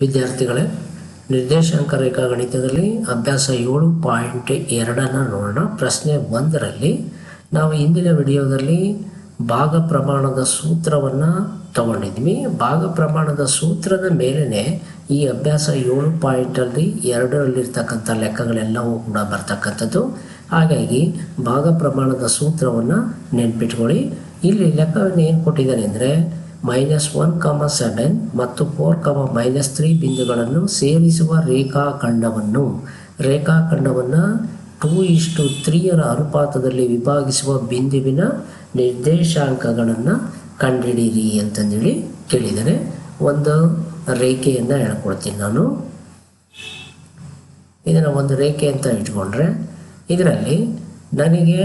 ವಿದ್ಯಾರ್ಥಿಗಳೇ, ನಿರ್ದೇಶಾಂಕ ರೇಖಾಗಣಿತದಲ್ಲಿ ಅಭ್ಯಾಸ ಏಳು ಪಾಯಿಂಟ್ ಎರಡನ್ನು ನೋಡೋಣ. ಪ್ರಶ್ನೆ ಒಂದರಲ್ಲಿ, ನಾವು ಇಂದಿನ ವಿಡಿಯೋದಲ್ಲಿ ಭಾಗ ಪ್ರಮಾಣದ ಸೂತ್ರವನ್ನು ತಗೊಂಡಿದ್ವಿ. ಭಾಗ ಪ್ರಮಾಣದ ಸೂತ್ರದ ಮೇಲೇ ಈ ಅಭ್ಯಾಸ ಏಳು ಪಾಯಿಂಟಲ್ಲಿ ಎರಡರಲ್ಲಿರ್ತಕ್ಕಂಥ ಲೆಕ್ಕಗಳೆಲ್ಲವೂ ಕೂಡ ಬರ್ತಕ್ಕಂಥದ್ದು. ಹಾಗಾಗಿ ಭಾಗ ಪ್ರಮಾಣದ ಸೂತ್ರವನ್ನು ನೆನ್ಪಿಟ್ಕೊಳ್ಳಿ. ಇಲ್ಲಿ ಲೆಕ್ಕವನ್ನು ಏನು ಕೊಟ್ಟಿದ್ದಾರೆ ಅಂದರೆ ಮೈನಸ್ ಒನ್ ಕಾಮ ಸೆವೆನ್ ಮತ್ತು ಫೋರ್ ಕಾಮ ಮೈನಸ್ ತ್ರೀ ಬಿಂದುಗಳನ್ನು ಸೇರಿಸುವ ರೇಖಾಖಂಡವನ್ನು. ರೇಖಾಖಂಡವನ್ನು ಟೂ ಇಷ್ಟು ತ್ರೀಯರ ಅನುಪಾತದಲ್ಲಿ ವಿಭಾಗಿಸುವ ಬಿಂದುವಿನ ನಿರ್ದೇಶಾಂಕಗಳನ್ನು ಕಂಡುಹಿಡೀರಿ ಅಂತಂದೇಳಿ ಕೇಳಿದರೆ ಒಂದು ರೇಖೆಯನ್ನು ಹೇಳ್ಕೊಡ್ತೀನಿ ನಾನು. ಇದನ್ನು ಒಂದು ರೇಖೆ ಅಂತ ಇಟ್ಕೊಂಡ್ರೆ, ಇದರಲ್ಲಿ ನನಗೆ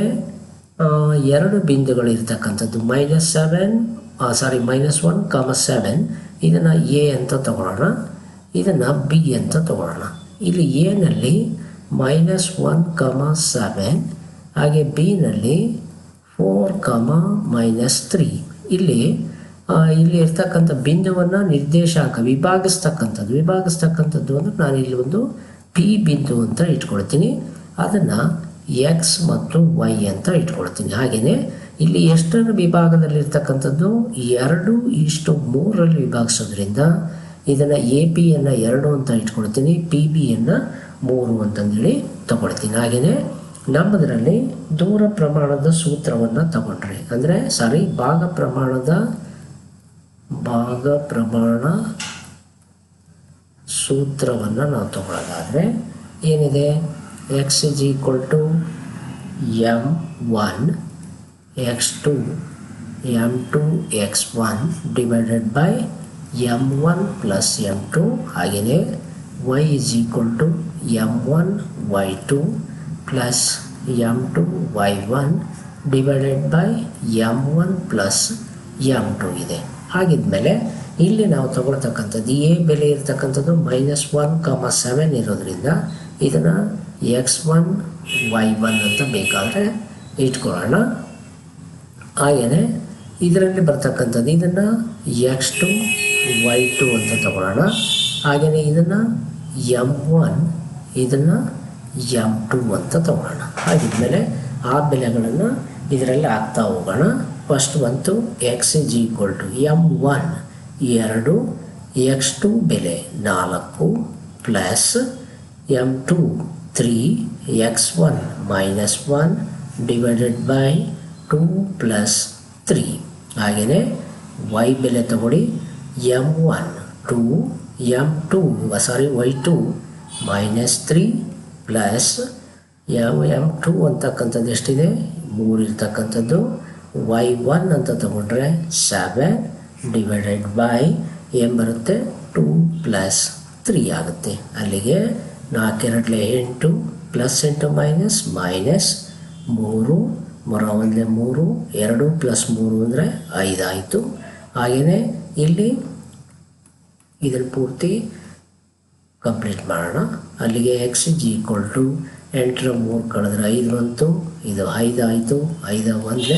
ಎರಡು ಬಿಂದುಗಳು ಇರ್ತಕ್ಕಂಥದ್ದು minus seven sorry minus one comma seven ಇದನ್ನು ಎ ಅಂತ ತಗೊಳ್ಳೋಣ. ಇದನ್ನು ಬಿ ಅಂತ ತಗೊಳ್ಳೋಣ. ಇಲ್ಲಿ ಎನಲ್ಲಿ ಮೈನಸ್ ಒನ್ ಕಾಮ ಸೆವೆನ್ ಹಾಗೆ ಬಿನಲ್ಲಿ ಫೋರ್ ಕಾಮ ಮೈನಸ್ ತ್ರೀ ಇಲ್ಲಿ ಇಲ್ಲಿ ಇರ್ತಕ್ಕಂಥ ಬಿಂದುವನ್ನು ನಿರ್ದೇಶಾಂಕ ವಿಭಾಗಿಸ್ತಕ್ಕಂಥದ್ದು. ವಿಭಾಗಿಸ್ತಕ್ಕಂಥದ್ದು ಅಂದರೆ ನಾನು ಇಲ್ಲಿ ಒಂದು ಪಿ ಬಿಂದು ಅಂತ ಇಟ್ಕೊಳ್ತೀನಿ. ಅದನ್ನು ಎಕ್ಸ್ ಮತ್ತು ವೈ ಅಂತ ಇಟ್ಕೊಳ್ತೀನಿ. ಹಾಗೆಯೇ ಇಲ್ಲಿ ಎಷ್ಟರ ವಿಭಾಗದಲ್ಲಿರ್ತಕ್ಕಂಥದ್ದು? ಎರಡು ಇಷ್ಟು ಮೂರರಲ್ಲಿ ವಿಭಾಗಿಸೋದ್ರಿಂದ ಇದನ್ನು ಎ ಪಿಯನ್ನು ಎರಡು ಅಂತ ಇಟ್ಕೊಳ್ತೀನಿ ಪಿ ಬಿಯನ್ನು ಮೂರು ಅಂತಂದೇಳಿ ತಗೊಳ್ತೀನಿ. ಹಾಗೆಯೇ ನಮ್ಮದರಲ್ಲಿ ದೂರ ಪ್ರಮಾಣದ ಸೂತ್ರವನ್ನು ತಗೊಂಡ್ರೆ, ಅಂದರೆ ಸಾರಿ, ಭಾಗ ಪ್ರಮಾಣದ ಭಾಗ ಪ್ರಮಾಣ ಸೂತ್ರವನ್ನು ನಾವು ತಗೊಳ್ಳೋದಾದರೆ ಏನಿದೆ? X two m two x one divided by m one plus m two ಹಾಗೆಯೇ m one y two plus m two y one divided by m one plus m two ಇದೆ. ಹಾಗಿದ್ಮೇಲೆ ಇಲ್ಲಿ ನಾವು ತಗೊಳ್ತಕ್ಕಂಥದ್ದು ಎ ಬೆಲೆ ಇರತಕ್ಕಂಥದ್ದು ಮೈನಸ್ ಒನ್ ಕಾಮ ಸೆವೆನ್ ಇರೋದ್ರಿಂದ ಇದನ್ನು X one, Y one ಅಂತ ಬೇಕಾದರೆ ಇಟ್ಕೊಳ್ಳೋಣ. ಹಾಗೆಯೇ ಇದರಲ್ಲಿ ಬರ್ತಕ್ಕಂಥದ್ದು ಇದನ್ನು ಎಕ್ಸ್ ಟು, ವೈ ಟು ಅಂತ ತಗೊಳ್ಳೋಣ. ಹಾಗೆಯೇ ಇದನ್ನು ಎಂ ಒನ್, ಇದನ್ನು ಎಂ ಟು ಅಂತ ತಗೊಳ್ಳೋಣ. ಹಾಗಿದ್ಮೇಲೆ ಆ ಬೆಲೆಗಳನ್ನು ಇದರಲ್ಲಿ ಹಾಕ್ತಾ ಹೋಗೋಣ. ಫಸ್ಟ್ ಬಂತು x is equal to m one, ಎರಡು, ಎಕ್ಸ್ ಟು ಬೆಲೆ ನಾಲ್ಕು, plus m two three x one minus one divided by two plus three ಹಾಗೆಯೇ ವೈ ಬೆಲೆ ತಗೊಳ್ಳಿ. M one to m two sorry y two minus three plus m m two ಅಂತಕ್ಕಂಥದ್ದು ಎಷ್ಟಿದೆ? ಮೂರು ಇರ್ತಕ್ಕಂಥದ್ದು. ವೈ ಒನ್ ಅಂತ ತಗೊಂಡ್ರೆ ಸೆವೆನ್ ಡಿವೈಡೆಡ್ ಬೈ ಏನು ಬರುತ್ತೆ ಟೂ ಪ್ಲಸ್ ತ್ರೀ ಆಗುತ್ತೆ. ಅಲ್ಲಿಗೆ ನಾಲ್ಕೆರಡಲೆ ಎಂಟು ಪ್ಲಸ್ ಎಂಟು ಮೈನಸ್ ಮೈನಸ್ ಮೂರು ಮರ ಒಂದಲೆ ಮೂರು, ಎರಡು ಪ್ಲಸ್ ಮೂರು ಅಂದರೆ ಐದಾಯಿತು. ಹಾಗೆಯೇ ಇಲ್ಲಿ ಇದನ್ನು ಪೂರ್ತಿ ಕಂಪ್ಲೀಟ್ ಮಾಡೋಣ. ಅಲ್ಲಿಗೆ ಎಕ್ಸ್ ಜಿ ಈಕ್ವಲ್ ಟು ಎಂಟರ ಮೂರು ಕಳೆದ್ರೆ ಐದು ಬಂತು, ಇದು ಐದು ಐದ ಒಂದೆ,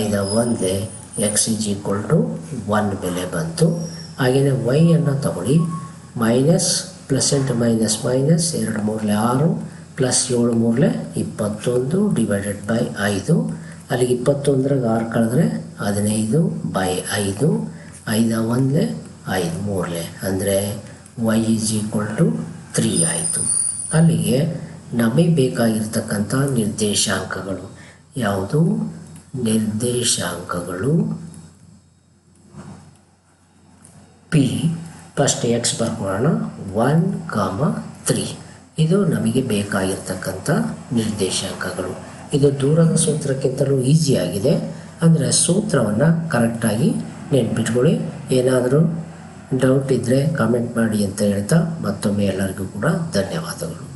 ಐದ ಒಂದೇ x is equal to one ಬೆಲೆ ಬಂತು. ಹಾಗೆಯೇ ವೈಯನ್ನು ತಗೊಳ್ಳಿ ಮೈನಸ್ ಪ್ಲಸ್ ಎಂಟು ಮೈನಸ್ ಮೈನಸ್ ಎರಡು ಮೂರಲೆ ಆರು ಪ್ಲಸ್ ಏಳು ಮೂರಲೆ ಇಪ್ಪತ್ತೊಂದು ಡಿವೈಡೆಡ್ ಬೈ ಐದು. ಅಲ್ಲಿಗೆ ಇಪ್ಪತ್ತೊಂದರಾಗ ಆರು ಕಳೆದ್ರೆ ಹದಿನೈದು ಬೈ ಐದು, ಐದ ಒಂದಲೆ ಐದು ಮೂರಲೆ. ಅಂದರೆ y is equal to three ಆಯಿತು. ಅಲ್ಲಿಗೆ ನಮಗೆ ಬೇಕಾಗಿರ್ತಕ್ಕಂಥ ನಿರ್ದೇಶಾಂಕಗಳು ಯಾವುದು? ನಿರ್ದೇಶಾಂಕಗಳು ಪಿ ಫಸ್ಟ್ ಎಕ್ಸ್ ಬರ್ಕೊಳ್ಳೋಣ. ಒನ್ ಕಾಮ ತ್ರೀ ಇದು ನಮಗೆ ಬೇಕಾಗಿರ್ತಕ್ಕಂಥ ನಿರ್ದೇಶಾಂಕಗಳು. ಇದು ದೂರದ ಸೂತ್ರಕ್ಕಿಂತಲೂ ಈಸಿಯಾಗಿದೆ ಅಂದರೆ ಸೂತ್ರವನ್ನು ಕರೆಕ್ಟಾಗಿ ನೆನ್ಪಿಟ್ಕೊಳ್ಳಿ. ಏನಾದರೂ ಡೌಟ್ ಇದ್ದರೆ ಕಾಮೆಂಟ್ ಮಾಡಿ ಅಂತ ಹೇಳ್ತಾ ಮತ್ತೊಮ್ಮೆ ಎಲ್ಲರಿಗೂ ಕೂಡ ಧನ್ಯವಾದಗಳು.